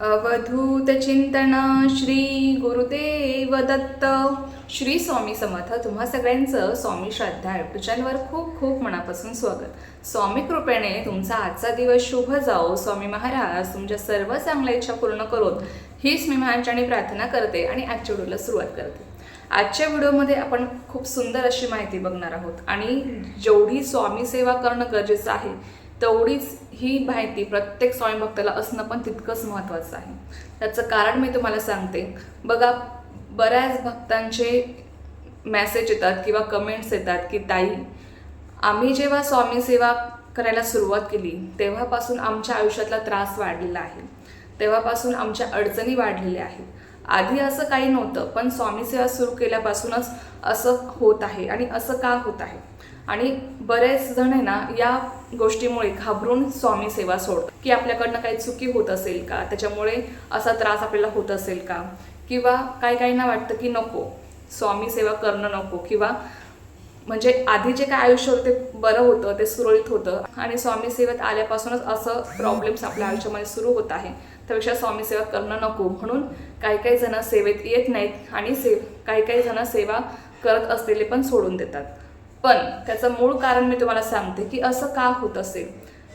अवधूत चिंतन श्री गुरुदेव दत्त. श्री स्वामी समर्थ. तुम्हा सगळ्यांचं स्वामी श्रद्धा युट्यूब चॅनलवर खूप खूप मनापासून स्वागत. स्वामी कृपेने तुमचा आजचा दिवस शुभ जाओ स्वामी महाराज तुमच्या सर्व चांगल्या इच्छा पूर्ण करून हीच मी महाराजांनी प्रार्थना करते आणि आजच्या व्हिडिओला सुरुवात करते. आजच्या व्हिडिओमध्ये आपण खूप सुंदर अशी माहिती बघणार आहोत आणि जेवढी स्वामी सेवा करणं गरजेचं आहे तेवढीच ही माहिती प्रत्येक स्वयंभक्ताला असणं पण तितकंच महत्त्वाचं आहे. त्याचं कारण मी तुम्हाला सांगते. बघा बऱ्याच भक्तांचे मॅसेज येतात किंवा कमेंट्स येतात की ताई आम्ही जेव्हा स्वामी सेवा करायला सुरुवात केली तेव्हापासून आमच्या आयुष्यातला त्रास वाढलेला आहे. तेव्हापासून आमच्या अडचणी वाढलेल्या आहेत. आधी असं काही नव्हतं पण स्वामी सेवा सुरू केल्यापासूनच असं होत आहे आणि असं का होत आहे? आणि बरेच जण आहे ना या गोष्टीमुळे घाबरून स्वामी सेवा सोड की आपल्याकडनं काही चुकी होत असेल का? त्याच्यामुळे असा त्रास आपल्याला होत असेल का? किंवा काही काहींना वाटतं की नको स्वामी सेवा करणं नको किंवा म्हणजे आधी जे काय आयुष्य होतं ते बरं होतं ते सुरळीत होतं. आणि स्वामी सेवेत आल्यापासूनच असं प्रॉब्लेम्स आपल्या आयुष्यामध्ये सुरू होत आहे. त्यापेक्षा स्वामी सेवा करणं नको म्हणून काही काही जण सेवेत येत नाहीत आणि से काही काही जण सेवा करत असलेले पण सोडून देतात. पण त्याचं मूळ कारण मी तुम्हाला सांगते की असं का होत असेल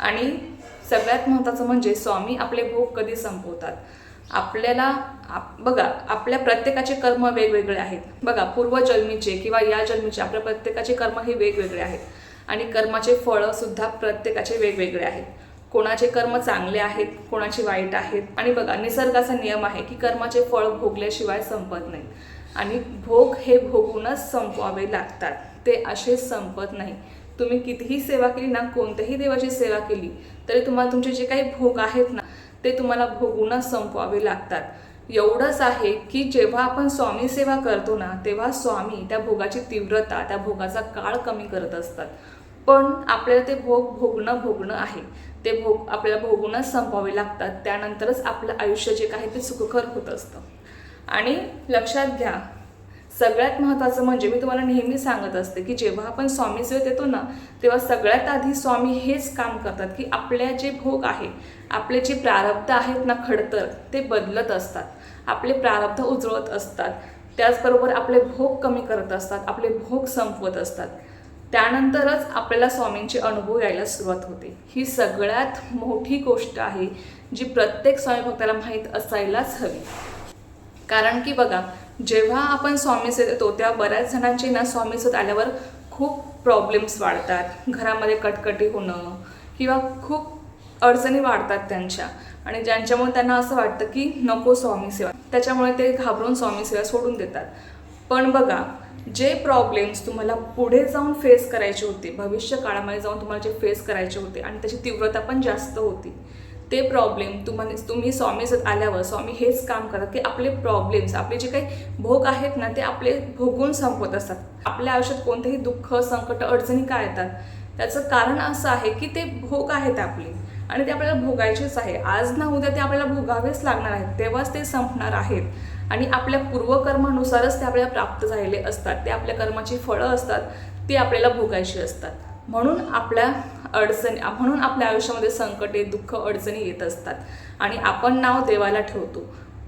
आणि सगळ्यात महत्त्वाचं म्हणजे स्वामी आपले भोग कधी संपवतात? आपल्याला आप बघा आपल्या प्रत्येकाचे कर्म वेगवेगळे आहेत. बघा पूर्वजन्मीचे किंवा या जन्मीचे आपल्या प्रत्येकाचे कर्म हे वेगवेगळे आहेत. आणि कर्माचे फळं सुद्धा प्रत्येकाचे वेगवेगळे आहेत. कोणाचे कर्म चांगले आहेत कोणाचे वाईट आहेत? आणि बघा निसर्गाचा नियम आहे की कर्माचे फळ भोगल्याशिवाय संपत नाही. आणि भोग हे भोगूनच संपवावे लागतात. ते असे संपत नाही. तुम्ही कितीही सेवा केली ना कोणत्याही देवाची सेवा केली तरी तुम्हाला तुमचे जे काही भोग आहेत ना ते तुम्हाला भोगूनच संपवावे लागतात. एवढंच आहे की जेव्हा आपण स्वामी सेवा करतो ना तेव्हा स्वामी त्या भोगाची तीव्रता त्या भोगाचा काळ कमी करत असतात. पण आपल्याला ते भोग भोगणं भोगणं आहे. ते भोग आपल्याला भोगूनच संपवावे लागतात. त्यानंतरच आपलं आयुष्य जे काही ते सुखकर होत असतं. आणि लक्षात घ्या सगळ्यात महत्त्वाचं म्हणजे मी तुम्हाला नेहमी सांगत असते की जेव्हा आपण स्वामी सेवेत येतो ना तेव्हा सगळ्यात आधी स्वामी हेच काम करतात की आपल्या जे भोग आहे आपले जे प्रारब्ध आहेत ना खडतर ते बदलत असतात. आपले प्रारब्ध उजळत असतात. त्याचबरोबर आपले भोग कमी करत असतात आपले भोग संपवत असतात. त्यानंतरच आपल्याला स्वामींचे अनुभव यायला सुरुवात होते. ही सगळ्यात मोठी गोष्ट आहे जी प्रत्येक स्वामी भक्ताला माहीत असायलाच हवी. कारण की बघा जेव्हा आपण स्वामीस येतो तेव्हा बऱ्याच जणांची ना स्वामीस आल्यावर खूप प्रॉब्लेम्स वाढतात. घरामध्ये कटकटी होणं किंवा खूप अडचणी वाढतात त्यांच्या. आणि ज्यांच्यामुळे त्यांना असं वाटतं की नको स्वामी सेवा. त्याच्यामुळे ते घाबरून स्वामी सेवा सोडून देतात. पण बघा जे प्रॉब्लेम्स तुम्हाला पुढे जाऊन फेस करायचे होते भविष्य काळामध्ये जाऊन तुम्हाला जे फेस करायचे होते आणि त्याची तीव्रता पण जास्त होती ते प्रॉब्लेम तुम्हाला तुम्ही स्वामीसत आल्यावर स्वामी हेच काम करतात की आपले प्रॉब्लेम्स आपले जे काही भोग आहेत ना ते आपले भोगून संपवत असतात. आपल्या आयुष्यात कोणतेही दुःख संकट अडचणी काय येतात? त्याचं कारण असं आहे की ते भोग आहेत आपले आणि ते आपल्याला भोगायचेच आहे. आज ना उद्या ते आपल्याला भोगावेच लागणार आहेत. तेव्हाच ते संपणार आहेत. आणि आपल्या पूर्वकर्मानुसारच ते आपल्याला प्राप्त झालेले असतात. ते आपल्या कर्माची फळं असतात. ती आपल्याला भोगायची असतात. म्हणून आपल्या अडचणी म्हणून आपल्या आयुष्यामध्ये संकटे दुःख अडचणी येत असतात. आणि आपण नाव देवाला ठेवतो.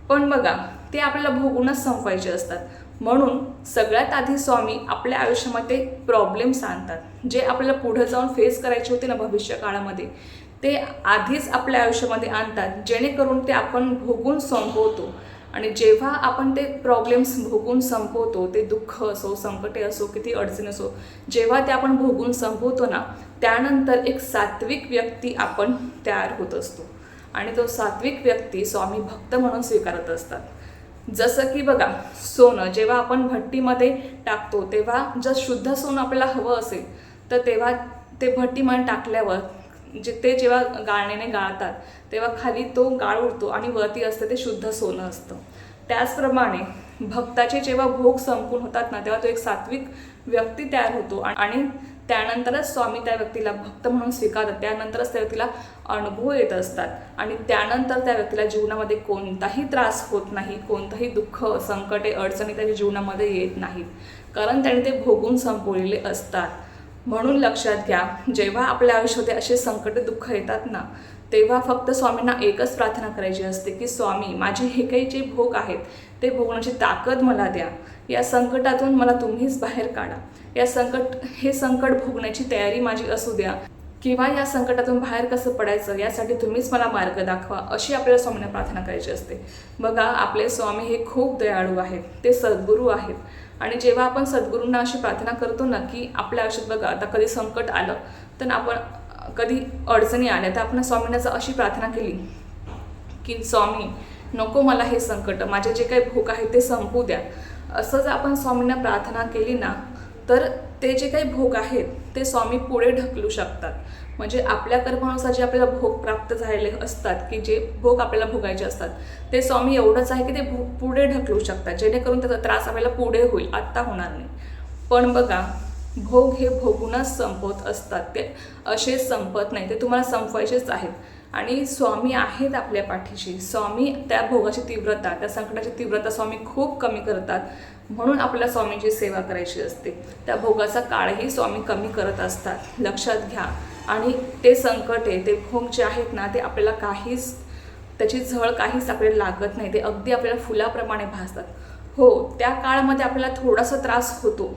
पण बघा ते आपल्याला भोगूनच संपवायचे असतात. म्हणून सगळ्यात आधी स्वामी आपल्या आयुष्यामध्ये प्रॉब्लेम्स आणतात जे आपल्याला पुढे जाऊन फेस करायचे होते ना भविष्य काळामध्ये ते आधीच आपल्या आयुष्यामध्ये आणतात. जेणेकरून ते आपण भोगून संपवतो. आणि जेव्हा आपण ते प्रॉब्लेम्स भोगून संपवतो ते दुःख असो संकटे असो किती अडचण असो जेव्हा ते आपण भोगून संपवतो ना त्यानंतर एक सात्विक व्यक्ती आपण तयार होत असतो. आणि तो सात्विक व्यक्ती स्वामी भक्त म्हणून स्वीकारत असतात. जसं की बघा सोनं जेव्हा आपण भट्टीमध्ये टाकतो तेव्हा जर शुद्ध सोनं आपल्याला हवं असेल तर तेव्हा ते भट्टीमध्ये टाकल्यावर जे ते जेव्हा गाळण्याने गाळतात तेव्हा खाली तो गाळ उडतो आणि वरती असतं ते शुद्ध सोनं असतं. त्याचप्रमाणे भक्ताचे जेव्हा भोग संपून होतात ना तेव्हा तो एक सात्विक व्यक्ती तयार होतो. आणि त्यानंतरच स्वामी त्या व्यक्तीला भक्त म्हणून स्वीकारतात. त्यानंतरच त्या व्यक्तीला अनुभव येत असतात. आणि त्यानंतर त्या व्यक्तीला जीवनामध्ये कोणताही त्रास होत नाही कोणतंही दुःख संकटे अडचणी त्याच्या जीवनामध्ये येत नाहीत. कारण त्याने ते भोगून संपवलेले असतात. म्हणून लक्षात घ्या जेव्हा आपल्या आयुष्यामध्ये असे संकट दुःख येतात ना तेव्हा फक्त स्वामींना एकच प्रार्थना करायची असते की स्वामी माझे हे काही जे भोग आहेत ते भोगण्याची ताकद मला द्या. या संकटातून मला तुम्हीच बाहेर काढा. या संकट हे संकट भोगण्याची तयारी माझी असू द्या. किंवा या संकटातून बाहेर कसं पडायचं यासाठी तुम्हीच मला मार्ग दाखवा अशी आपल्याला स्वामींना प्रार्थना करायची असते. बघा आपले स्वामी हे खूप दयाळू आहेत. ते सद्गुरू आहेत. आणि जेव्हा आपण सद्गुरूंना अशी प्रार्थना करतो ना की आपल्या आयुष्यात बघा आता कधी संकट आलं तर आपण कधी अडचणी आल्या तर आपण स्वामींना अशी प्रार्थना केली की स्वामी नको मला हे संकट माझे जे काही भूक आहे ते संपू द्या. असं जर आपण स्वामींना प्रार्थना केली ना तर ते जे काही भोग आहेत ते स्वामी पुढे ढकलू शकतात. म्हणजे आपल्या कर्मानुसार जे आपल्याला भोग प्राप्त झालेले असतात की जे भोग आपल्याला भोगायचे असतात ते स्वामी एवढंच आहे की ते भोग पुढे ढकलू शकतात जेणेकरून त्याचा त्रास आपल्याला पुढे होईल. आत्ता होणार नाही. पण बघा भोग हे भोगूनच संपवत असतात. ते असे संपत नाही. ते तुम्हाला संपवायचेच आहेत. आणि स्वामी आहेत आपल्या पाठीशी. स्वामी त्या भोगाची तीव्रता त्या संकटाची तीव्रता स्वामी खूप कमी करतात. म्हणून आपल्याला स्वामींची सेवा करायची असते. त्या भोगाचा काळही स्वामी कमी करत असतात. लक्षात घ्या. आणि ते संकट आहे ते भोग जे आहेत ना ते आपल्याला काहीच त्याची झळ काहीच आपल्याला लागत नाही. ते अगदी आपल्याला फुलाप्रमाणे भासतात. हो त्या काळामध्ये आपल्याला थोडासा त्रास होतो.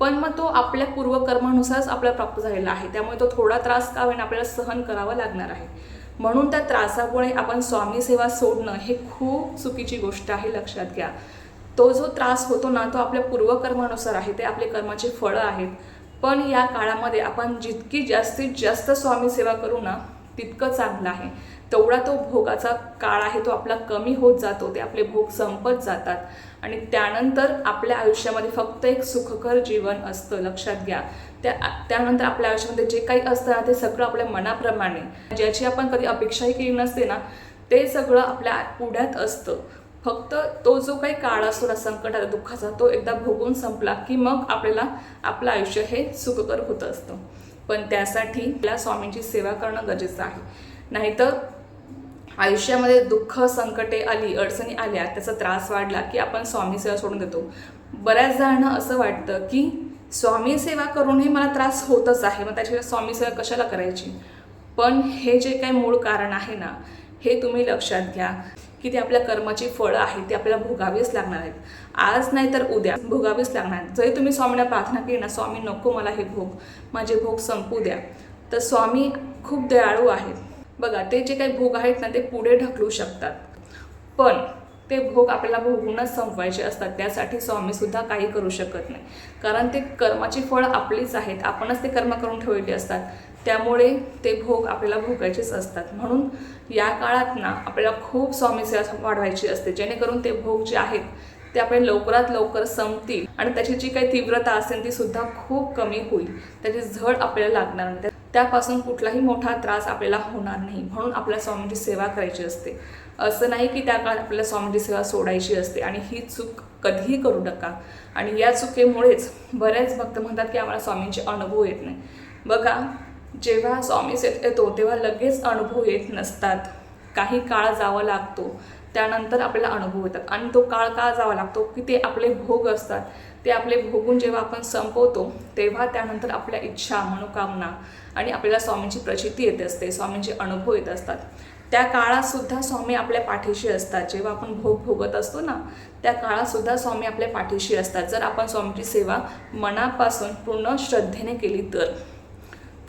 पण मग तो आपल्या पूर्वकर्मानुसारच आपल्याला प्राप्त झालेला आहे. त्यामुळे तो थोडा त्रास का होईना आपल्याला सहन करावा लागणार आहे. म्हणून त्या त्रासामुळे आपण स्वामी सेवा सोडणं हे खूप चुकीची गोष्ट आहे लक्षात घ्या. तो जो त्रास होतो ना तो आपल्या पूर्वकर्मानुसार आहे. ते आपले कर्माचे फळं आहेत. पण या काळामध्ये आपण जितकी जास्तीत जास्त स्वामी सेवा करू ना तितकं चांगलं आहे. तेवढा तो भोगाचा काळ आहे तो आपला कमी होत जातो ते आपले भोग संपत जातात. आणि त्यानंतर आपल्या आयुष्यामध्ये फक्त एक सुखकर जीवन असतं लक्षात घ्या. त्या त्यानंतर आपल्या आयुष्यामध्ये जे काही असतं ना ते सगळं आपल्या मनाप्रमाणे. ज्याची आपण कधी अपेक्षाही केली नसते ना ते सगळं आपल्या पुढ्यात असतं. फक्त तो जो काही काळ असतो ना संकटाचा दुःखाचा तो एकदा भोगून संपला की मग आपल्याला आपलं आयुष्य हे सुखकर होत असतं. पण त्यासाठी आपल्या स्वामींची सेवा करणं गरजेचं आहे. नाहीतर आयुष्यामध्ये दुःख संकटे आली अडचणी आल्या त्याचा त्रास वाढला की आपण स्वामी सेवा सोडून देतो. बऱ्याच जणांना असं वाटतं की स्वामी सेवा करूनही मला त्रास होतच आहे. मग त्याच्यावर स्वामी सेवा कशाला करायची? पण हे जे काही मूळ कारण आहे ना हे तुम्ही लक्षात घ्या की ते आपल्या कर्माची फळं आहेत ते आपल्याला भोगावीच लागणार आहेत. आज नाही तर उद्या भोगावीच लागणार. आहेत जरी तुम्ही स्वामीला प्रार्थना केली ना स्वामी नको मला हे भोग माझे भोग संपू द्या. तर स्वामी खूप दयाळू आहेत. बघा ते जे काही भोग आहेत ना ते पुढे ढकलू शकतात. पण ते भोग आपल्याला भोगूनच संपवायचे असतात. त्यासाठी स्वामीसुद्धा काही करू शकत नाही. कारण ते कर्माची फळं आपलीच आहेत. आपणच ते कर्म करून ठेवलेली असतात. त्यामुळे ते भोग आपल्याला भोगायचेच असतात. म्हणून या काळात ना आपल्याला खूप स्वामीसेवा वाढवायची असते. जेणेकरून ते भोग जे आहेत ते आपले लवकरात लवकर संपतील आणि त्याची जी काही तीव्रता असेल ती सुद्धा खूप कमी होईल. त्याची झळ आपल्याला लागणार नाही. त्यापासून कुठलाही मोठा त्रास आपल्याला होणार नाही. म्हणून आपल्या स्वामींची सेवा करायची असते. असं नाही की त्या काळात आपल्याला स्वामींची सेवा सोडायची असते आणि ही चूक कधीही करू नका. आणि या चुकीमुळेच बरेच भक्त म्हणतात की आम्हाला स्वामींचे अनुभव येत नाही. बघा जेव्हा स्वामी येतो तेव्हा लगेच अनुभव येत नसतात. काही काळ जावा लागतो. त्यानंतर आपल्याला अनुभव येतात. आणि तो काळ का जावा लागतो? की ते आपले भोग असतात. ते आपले भोगून जेव्हा आपण संपवतो तेव्हा त्यानंतर आपल्या इच्छा मनोकामना आणि आपल्याला स्वामींची प्रचिती येत असते स्वामींचे अनुभव येत असतात. त्या काळात सुद्धा स्वामी आपल्या पाठीशी असतात. जेव्हा आपण भोग भोगत असतो ना त्या काळात सुद्धा स्वामी आपल्या पाठीशी असतात. जर आपण स्वामीची सेवा मनापासून पूर्ण श्रद्धेने केली तर.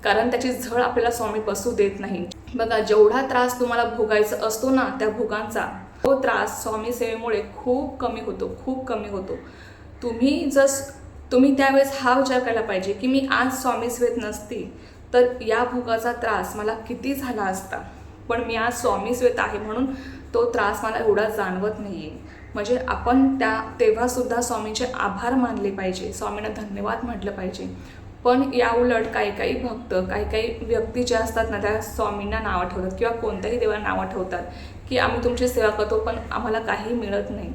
कारण त्याची झळ आपल्याला स्वामी बसू देत नाही. बघा जेवढा त्रास तुम्हाला भोगायचा असतो ना त्या भोगांचा तो त्रास स्वामी सेवेमुळे खूप कमी होतो खूप कमी होतो. तुम्ही जस तुम्ही त्यावेळेस हा विचार करायला पाहिजे की मी आज स्वामी सेवेत नसती तर या भोगाचा त्रास मला किती झाला असता. पण मी आज स्वामी सेवेत आहे म्हणून तो त्रास मला एवढा जाणवत नाही आहे म्हणजे आपण त्या तेव्हासुद्धा स्वामींचे आभार मानले पाहिजे. स्वामींना धन्यवाद म्हटलं पाहिजे. पण या उलट काही काही भक्त काही काही व्यक्ती ज्या असतात ना त्या स्वामींना नावं ठेवतात किंवा कोणत्याही देवाला नावं ठेवतात की आम्ही तुमची सेवा करतो पण आम्हाला काही मिळत नाही.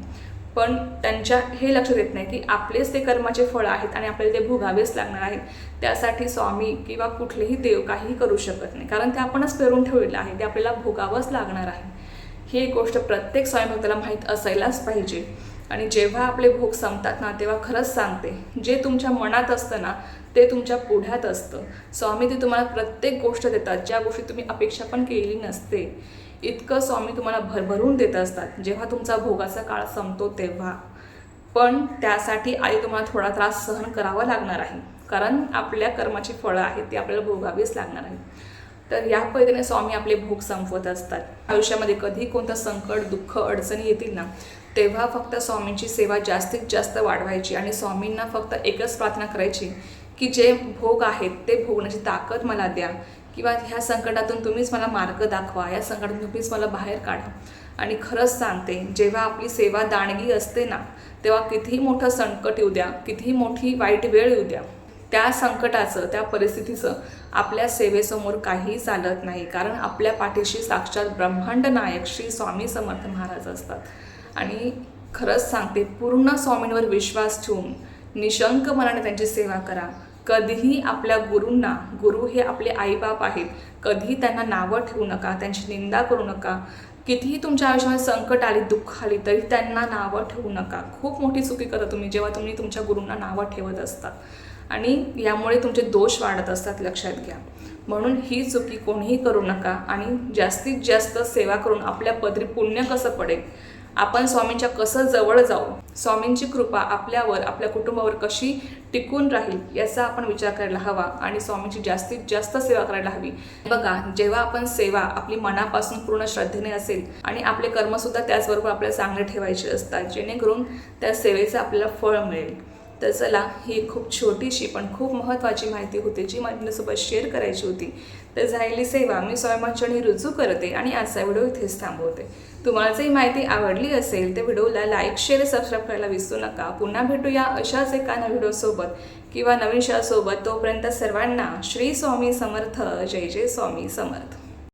पण त्यांच्या हे लक्षात येत नाही की आपलेच ते कर्माचे फळ आहेत आणि आपल्याला ते भोगावेच लागणार आहेत. त्यासाठी स्वामी किंवा कुठलेही देव काहीही करू शकत नाही. कारण ते आपणच पेरून ठेवलेलं आहे. ते आपल्याला भोगावंच लागणार आहे. ही एक गोष्ट प्रत्येक स्वयंभक्ताला माहीत असायलाच पाहिजे. आणि जेव्हा आपले भोग संपतात ना तेव्हा खरंच सांगते जे तुमच्या मनात असतं ना ते तुमच्या पुढ्यात असतं. स्वामी ते तुम्हाला प्रत्येक गोष्ट देतात. ज्या गोष्टी तुम्ही अपेक्षा पण केलेली नसते. इतकं स्वामी तुम्हाला भरभरून देत असतात. जेव्हा तुमचा भोगाचा काळ संपतो तेव्हा. पण त्यासाठी आई तुम्हाला थोडा त्रास सहन करावा लागणार आहे. कारण आपल्या कर्माची फळं आहेत ती आपल्याला भोगावीच लागणार आहे तर या पद्धतीने स्वामी आपले भोग संपवत असतात. आयुष्यामध्ये कधी कोणतं संकट दुःख अडचणी येतील ना तेव्हा फक्त स्वामींची सेवा जास्तीत जास्त वाढवायची आणि स्वामींना फक्त एकच प्रार्थना करायची की जे भोग आहेत ते भोगण्याची ताकद मला द्या. किंवा ह्या संकटातून तुम्हीच मला मार्ग दाखवा या संकटातून तुम्हीच मला बाहेर काढा. आणि खरंच सांगते जेव्हा आपली सेवा दांडगी असते ना तेव्हा कितीही मोठं संकट येऊ द्या कितीही मोठी वाईट वेळ येऊ द्या त्या संकटाचं त्या परिस्थितीचं आपल्या सेवेसमोर काही चालत नाही. कारण आपल्या पाठीशी साक्षात ब्रह्मांड नायक श्री स्वामी समर्थ महाराज असतात. आणि खरंच सांगते पूर्ण स्वामींवर विश्वास ठेवून निशंक मनाने त्यांची सेवा करा. कधीही आपल्या गुरूंना गुरु हे आपले आईबाप आहेत. कधीही त्यांना नावं ठेवू नका त्यांची निंदा करू नका. कितीही तुमच्या आयुष्यात संकट आली दुःख आली तरी त्यांना नावं ठेवू नका. खूप मोठी चुकी करता तुम्ही जेव्हा तुम्ही तुमच्या गुरूंना नावं ठेवत असतात. आणि यामुळे तुमचे दोष वाढत असतात लक्षात घ्या. म्हणून ही चुकी कोणीही करू नका आणि जास्तीत जास्त सेवा करून आपल्या पदरी पुण्य कसं पडेल? आपण स्वामींच्या कसं जवळ जाऊ स्वामींची कृपा आपल्यावर आपल्या कुटुंबावर कशी टिकून राहील याचा आपण विचार करायला हवा आणि स्वामींची जास्तीत जास्त सेवा करायला हवी. बघा जेव्हा आपण सेवा आपली मनापासून पूर्ण श्रद्धेने असेल आणि आपले कर्मसुद्धा त्याचबरोबर आपल्याला चांगले ठेवायचे असतात जेणेकरून त्या सेवेचं आपल्याला फळ मिळेल. तर चला ही खूप छोटीशी पण खूप महत्त्वाची माहिती होती जी माझ्यासोबत शेअर करायची होती. तर झालेली सेवा मी स्वयंचणी रुजू करते आणि आजचा व्हिडिओ इथेच थांबवते. तुम्हाला जर माहिती आवडली असेल तर व्हिडिओला लाईक शेअर सबस्क्राईब करायला विसरू नका. पुन्हा भेटूया अशाच एका नव्या व्हिडिओसोबत किंवा नवीन शहरासोबत तोपर्यंत सर्वांना श्री स्वामी समर्थ. जय जय स्वामी समर्थ.